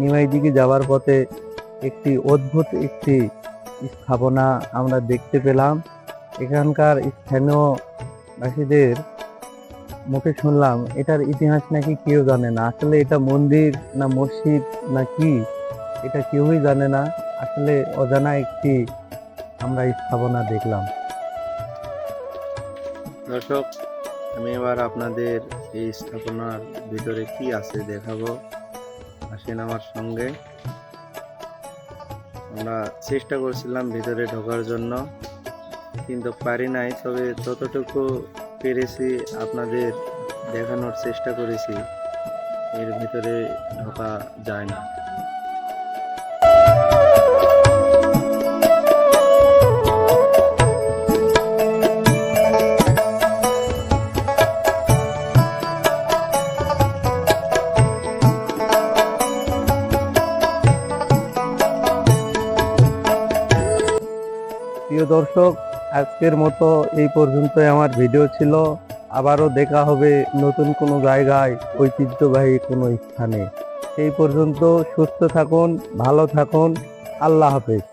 নিমাই দিকে যাওয়ার পথে একটি অদ্ভুত একটি স্থাপনা আমরা দেখতে পেলাম। এখানকার স্থানীয় বাসীদের মুখে শুনলাম, এটার ইতিহাস নাকি কেউ জানে না? আসলে এটা মন্দির না মসজিদ না কি? এটা কেউই জানে না। আসলে অজানা একটি আমরা স্থাপনা দেখলাম। দর্শক, আমি এবার আপনাদের এই স্থাপনার ভিতরে কি আছে দেখাবো। আসেন আমার সঙ্গে। আমরা চেষ্টা করছিলাম ভিতরে ঢোকার জন্য, কিন্তু পারি নাই, তবে ততটুকু পেরেছি আপনাদের দেখানোর চেষ্টা করেছি, এর ভিতরে ঢোকা যায় না। প্রিয় দর্শক, আজকের মতো এই পর্যন্ত আমার ভিডিও ছিল। আবারও দেখা হবে নতুন কোনো জায়গায়, ঐতিহ্যবাহী কোনো স্থানে। সেই পর্যন্ত সুস্থ থাকুন, ভালো থাকুন। আল্লাহ হাফেজ।